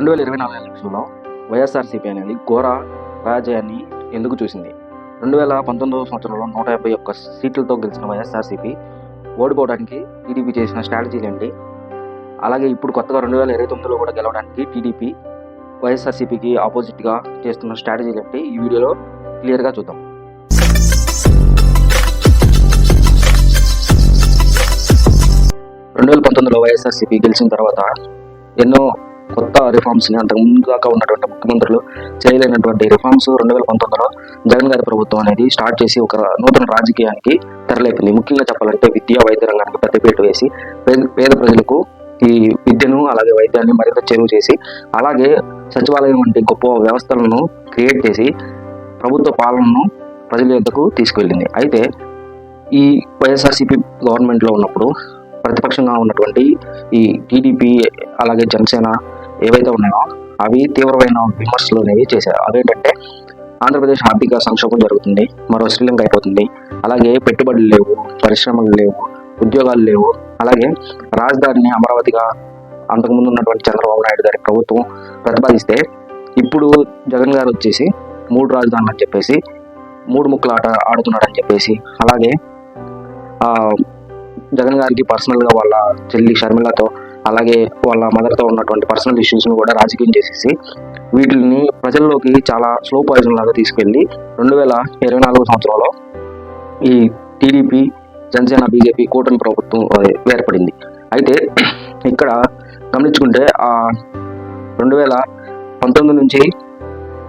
రెండు వేల ఇరవై నాలుగు ఎలక్షన్లో వైఎస్ఆర్సీపీ అనేది ఘోర పరాజయాన్ని ఎందుకు చూసింది? రెండు వేల పంతొమ్మిదవ సంవత్సరంలో నూట యాభై ఒక్క సీట్లతో గెలిచిన వైఎస్ఆర్సీపీ ఓడిపోవడానికి టీడీపీ చేసిన స్ట్రాటజీలు ఏంటి? అలాగే ఇప్పుడు కొత్తగా రెండు వేల ఇరవై తొమ్మిదిలో కూడా గెలవడానికి టీడీపీ వైఎస్ఆర్సీపీకి ఆపోజిట్గా చేస్తున్న స్ట్రాటజీలు ఏంటి? ఈ వీడియోలో క్లియర్గా చూద్దాం. రెండు వేల పంతొమ్మిదిలో వైఎస్ఆర్సీపీ గెలిచిన తర్వాత ఎన్నో కొత్త రిఫార్మ్స్ని అంతకు ముందుగా ఉన్నటువంటి ముఖ్యమంత్రులు చేయలేనటువంటి రిఫార్మ్స్ రెండు వేల పంతొమ్మిదిలో జగన్ గారి ప్రభుత్వం అనేది స్టార్ట్ చేసి ఒక నూతన రాజకీయానికి తెరలేపింది. ముఖ్యంగా చెప్పాలంటే విద్యా వైద్య రంగానికి పెద్దపీట వేసి పేద పేద ప్రజలకు ఈ విద్యను అలాగే వైద్యాన్ని మరింత చెరువు చేసి అలాగే సచివాలయం వంటి గొప్ప వ్యవస్థలను క్రియేట్ చేసి ప్రభుత్వ పాలనను ప్రజల యొద్దకు తీసుకెళ్ళింది. అయితే ఈ వైఎస్ఆర్సీపీ గవర్నమెంట్లో ఉన్నప్పుడు ప్రతిపక్షంగా ఉన్నటువంటి ఈ టీడీపీ అలాగే జనసేన ఏవైతే ఉన్నాయో అవి తీవ్రమైన విమర్శలు అనేవి చేశారు. అదేంటంటే ఆంధ్రప్రదేశ్ ఆర్థిక సంక్షోభం జరుగుతుంది మరో శ్రీలంక అయిపోతుంది. అలాగే పెట్టుబడులు లేవు పరిశ్రమలు లేవు ఉద్యోగాలు లేవు. అలాగే రాజధానిని అమరావతిగా అంతకుముందు ఉన్నటువంటి చంద్రబాబు నాయుడు గారి ప్రభుత్వం ప్రతిపాదిస్తే ఇప్పుడు జగన్ గారు వచ్చేసి మూడు రాజధానులు అని చెప్పేసి మూడు ముక్కలు ఆట ఆడుతున్నాడని చెప్పేసి అలాగే జగన్ గారికి పర్సనల్గా వాళ్ళ చెల్లి షర్మిలతో అలాగే వాళ్ళ మదర్తో ఉన్నటువంటి పర్సనల్ ఇష్యూస్ని కూడా రాజకీయం చేసేసి వీటిని ప్రజల్లోకి చాలా స్లో పాయిజన్ లాగా తీసుకెళ్ళి రెండు వేల ఇరవై నాలుగు సంవత్సరంలో ఈ టీడీపీ జనసేన బీజేపీ కూటమి ప్రభుత్వం ఏర్పడింది. అయితే ఇక్కడ గమనించుకుంటే ఆ రెండు వేల పంతొమ్మిది నుంచి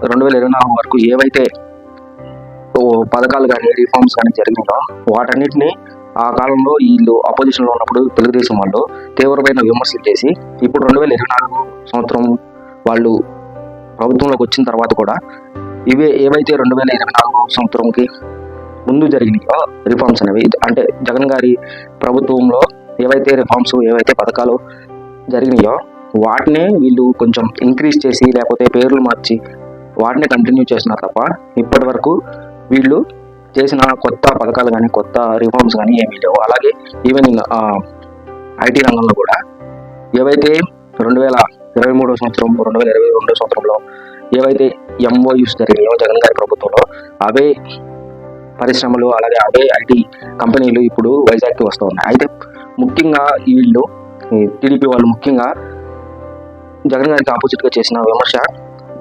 రెండు వేల ఇరవై నాలుగు వరకు ఏవైతే ఓ పథకాలు కానీ రిఫార్మ్స్ కానీ జరిగినాయో వాటన్నిటిని ఆ కాలంలో వీళ్ళు అపోజిషన్లో ఉన్నప్పుడు తెలుగుదేశం వాళ్ళు తీవ్రమైన విమర్శలు చేసి ఇప్పుడు రెండు వేల ఇరవై నాలుగు సంవత్సరం వాళ్ళు ప్రభుత్వంలోకి వచ్చిన తర్వాత కూడా ఇవే ఏవైతే రెండు వేల ఇరవై నాలుగు సంవత్సరంకి ముందు జరిగినాయో రిఫార్మ్స్ అనేవి అంటే జగన్ గారి ప్రభుత్వంలో ఏవైతే రిఫార్మ్స్ ఏవైతే పథకాలు జరిగినాయో వాటినే వీళ్ళు కొంచెం ఇంక్రీజ్ చేసి లేకపోతే పేర్లు మార్చి వాటిని కంటిన్యూ చేస్తున్నారు తప్ప ఇప్పటి వరకు వీళ్ళు చేసిన కొత్త పథకాలు కానీ కొత్త రిఫార్మ్స్ కానీ ఏమీ లేవు. అలాగే ఈవెన్ ఐటీ రంగంలో కూడా ఏవైతే రెండు వేల ఇరవై మూడో సంవత్సరం రెండు వేల ఇరవై రెండో సంవత్సరంలో ఏవైతే ఎంఓయూస్ జరిగినాయో జగన్ గారి ప్రభుత్వంలో అవే పరిశ్రమలు అలాగే అవే ఐటీ కంపెనీలు ఇప్పుడు వైజాగ్కి వస్తూ ఉన్నాయి. అయితే ముఖ్యంగా వీళ్ళు టీడీపీ వాళ్ళు ముఖ్యంగా జగన్ గారికి ఆపోజిట్గా చేసిన విమర్శ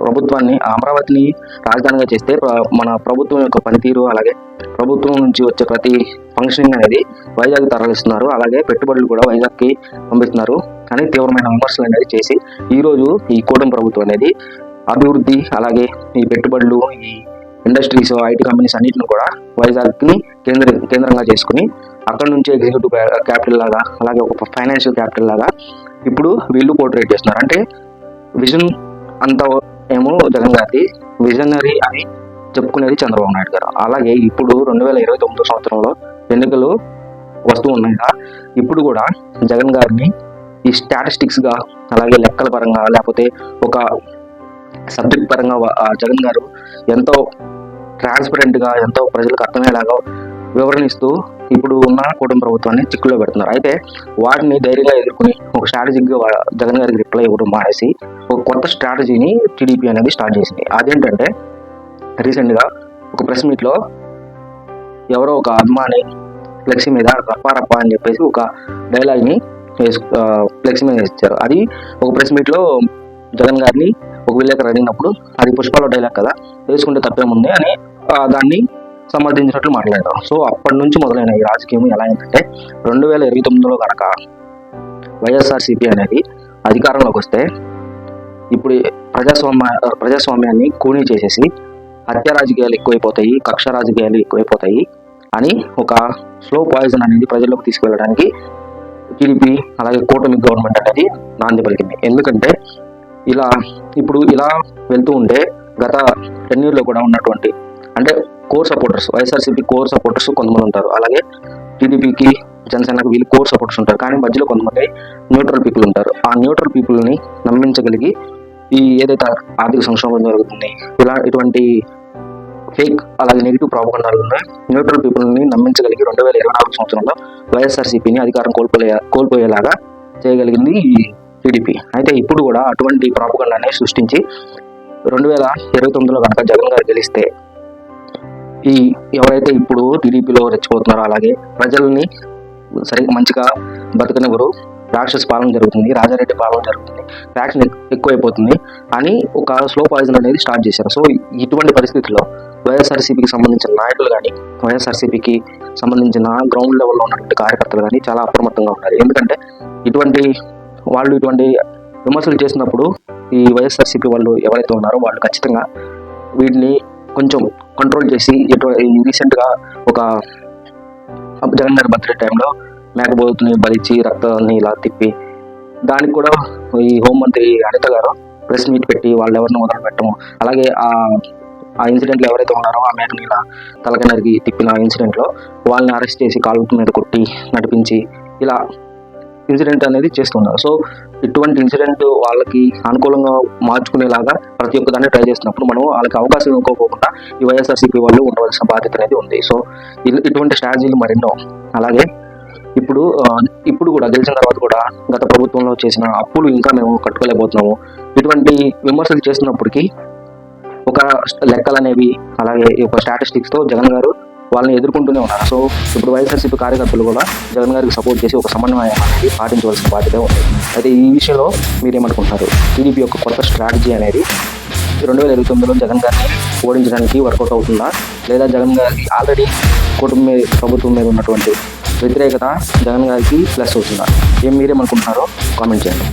ప్రభుత్వాన్ని అమరావతిని రాజధానిగా చేస్తే మన ప్రభుత్వం యొక్క పనితీరు అలాగే ప్రభుత్వం నుంచి వచ్చే ప్రతి ఫంక్షనింగ్ అనేది వైజాగ్ తరలిస్తున్నారు. అలాగే పెట్టుబడులు కూడా వైజాగ్కి పంపిస్తున్నారు. కానీ తీవ్రమైన విమర్శలు అనేది చేసి ఈరోజు ఈ కూటమి ప్రభుత్వం అనేది అభివృద్ధి అలాగే ఈ పెట్టుబడులు ఈ ఇండస్ట్రీస్ ఐటీ కంపెనీస్ అన్నిటిని కూడా వైజాగ్ని కేంద్ర కేంద్రంగా చేసుకుని అక్కడ నుంచి ఎగ్జిక్యూటివ్ క్యాపిటల్ లాగా అలాగే ఒక ఫైనాన్షియల్ క్యాపిటల్ లాగా ఇప్పుడు వీళ్ళు పోర్ట్రేట్ చేస్తున్నారు. అంటే విజన్ అంత ఏమో జగన్ గారి విజనరీ అని చెప్పుకునేది చంద్రబాబు నాయుడు గారు. అలాగే ఇప్పుడు రెండు వేల ఇరవై తొమ్మిదో సంవత్సరంలో ఎన్నికలు వస్తూ ఉన్నాయి కదా ఇప్పుడు కూడా జగన్ గారిని ఈ స్టాటిస్టిక్స్గా అలాగే లెక్కల పరంగా లేకపోతే ఒక సబ్జెక్ట్ పరంగా జగన్ గారు ఎంతో ట్రాన్స్పరెంట్గా ఎంతో ప్రజలకు అర్థమయ్యేలాగా వివరణిస్తూ ఇప్పుడు ఉన్న కూటమి ప్రభుత్వాన్ని చిక్కులో పెడుతున్నారు. అయితే వాటిని ధైర్యంగా ఎదుర్కొని ఒక స్ట్రాటజిక్గా జగన్ గారికి రిప్లై ఇవ్వడం మానేసి ఒక కొత్త స్ట్రాటజీని టీడీపీ అనేది స్టార్ట్ చేసింది. అదేంటంటే రీసెంట్గా ఒక ప్రెస్ మీట్లో ఎవరో ఒక అభిమాని ఫ్లెక్సీ మీద రప్పారప్ప అని చెప్పేసి ఒక డైలాగ్ని ఫ్లెక్సీ మీద ఇచ్చారు అది ఒక ప్రెస్ మీట్లో జగన్ గారిని ఒక విలేకరు అడిగినప్పుడు అది పుష్పాల డైలాగ్ కదా వేసుకుంటే తప్పేముంది అని దాన్ని సమర్థించినట్లు మాట్లాడారు. సో అప్పటి నుంచి మొదలైన ఈ రాజకీయం ఎలా అయిందంటే రెండు వేల ఇరవై తొమ్మిదిలో కనుక వైఎస్ఆర్సీపీ అనేది అధికారంలోకి వస్తే ఇప్పుడు ప్రజాస్వామ్య ప్రజాస్వామ్యాన్ని కూనీ చేసేసి హత్య రాజకీయాలు ఎక్కువైపోతాయి కక్ష రాజకీయాలు ఎక్కువైపోతాయి అని ఒక స్లో పాయిజన్ అనేది ప్రజల్లోకి తీసుకెళ్ళడానికి టీడీపీ అలాగే కూటమి గవర్నమెంట్ అనేది నాంది పలికింది. ఎందుకంటే ఇలా ఇప్పుడు ఇలా వెళ్తూ ఉంటే గత టెన్ ఇయర్లో కూడా ఉన్నటువంటి అంటే core supporters YSRCP core supporters కొంతమంది ఉంటారు. అలాగే టీడీపీకి జనసేనకు వీళ్ళు కోర్ సపోర్టర్స్ ఉంటారు. కానీ మధ్యలో కొంతమంది న్యూట్రల్ పీపుల్ ఉంటారు. ఆ న్యూట్రల్ పీపుల్ని నమ్మించగలిగి ఈ ఏదైతే ఆర్థిక సంక్షోభం జరుగుతుంది ఇలా ఇటువంటి ఫేక్ అలాగే నెగిటివ్ ప్రాపగండాలు ఉన్నాయి న్యూట్రల్ పీపుల్ని నమ్మించగలిగి రెండు వేల ఇరవై నాలుగు సంవత్సరంలో వైఎస్ఆర్సీపీని అధికారం కోల్పోయే కోల్పోయేలాగా చేయగలిగింది ఈ టీడీపీ. అయితే ఇప్పుడు కూడా అటువంటి ప్రాపగండాన్ని సృష్టించి రెండు వేల ఇరవై తొమ్మిదిలో కనుక జగన్ గారు గెలిస్తే ఈ ఎవరైతే ఇప్పుడు టీడీపీలో రెచ్చిపోతున్నారో అలాగే ప్రజల్ని సరిగ్గా మంచిగా బతకనివ్వరు రాక్షస పాలన జరుగుతుంది రాజారెడ్డి పాలన జరుగుతుంది ఫ్యాక్షన్ ఎక్కువైపోతుంది అని ఒక స్లో పాయిజన్ అనేది స్టార్ట్ చేశారు. సో ఇటువంటి పరిస్థితుల్లో వైఎస్ఆర్సీపీకి సంబంధించిన నాయకులు కానీ వైఎస్ఆర్సీపీకి సంబంధించిన గ్రౌండ్ లెవెల్లో ఉన్నటువంటి కార్యకర్తలు కానీ చాలా అప్రమత్తంగా ఉండాలి ఎందుకంటే ఇటువంటి వాళ్ళు ఇటువంటి విమర్శలు చేసినప్పుడు ఈ వైఎస్ఆర్సీపీ వాళ్ళు ఎవరైతే ఉన్నారో వాళ్ళు ఖచ్చితంగా వీటిని కొంచెం కంట్రోల్ చేసి రీసెంట్గా ఒక జగన్ గారి బర్త్డే టైంలో మేకపోతుని బలిచి రక్తాన్ని ఇలా తిప్పి దానికి కూడా ఈ హోంమంత్రి అనిత గారు ప్రెస్ మీట్ పెట్టి వాళ్ళు ఎవరిని మొదలు పెట్టము. అలాగే ఆ ఆ ఇన్సిడెంట్లో ఎవరైతే ఉన్నారో ఆ మేకని ఇలా తలకి నరికి తిప్పిన ఇన్సిడెంట్లో వాళ్ళని అరెస్ట్ చేసి కాలు మీద కొట్టి నడిపించి ఇలా ఇన్సిడెంట్ అనేది చేస్తున్నారు. సో ఇటువంటి ఇన్సిడెంట్ వాళ్ళకి అనుకూలంగా మార్చుకునేలాగా ప్రతి ఒక్క దాన్ని ట్రై చేసినప్పుడు మనం వాళ్ళకి అవకాశం ఇవ్వకోకుండా ఈ వైఎస్ఆర్సీపీ వాళ్ళు ఉండవలసిన బాధ్యత అనేది ఉంది. సో ఇటువంటి స్ట్రాటజీలు మరెన్నో. అలాగే ఇప్పుడు ఇప్పుడు కూడా గెలిచిన తర్వాత కూడా గత ప్రభుత్వంలో చేసిన అప్పులు ఇంకా మేము కట్టుకోలేకపోతున్నాము. ఇటువంటి విమర్శలు చేస్తున్నప్పటికీ ఒక లెక్కలు అనేవి అలాగే ఈ ఒక స్టాటిస్టిక్స్తో జగన్ గారు వాళ్ళని ఎదుర్కొంటూనే ఉన్నారు. సో ఇప్పుడు వైఎస్ఆర్సీపీ కార్యకర్తలు కూడా జగన్ గారికి సపోర్ట్ చేసి ఒక సమన్వయం అనేది పాటించవలసిన బాధ్యత ఉంది. అయితే ఈ విషయంలో మీరేమనుకుంటున్నారు టీడీపీ యొక్క కొత్త స్ట్రాటజీ అనేది రెండు వేల ఇరవై తొమ్మిదిలో జగన్ గారిని ఓడించడానికి వర్కౌట్ అవుతుందా? లేదా జగన్ గారికి ఆల్రెడీ కుటుంబ మీద ప్రభుత్వం మీద ఉన్నటువంటి వ్యతిరేకత జగన్ గారికి ప్లస్ అవుతుందా? ఏం మీరేమనుకుంటున్నారో కామెంట్ చేయండి.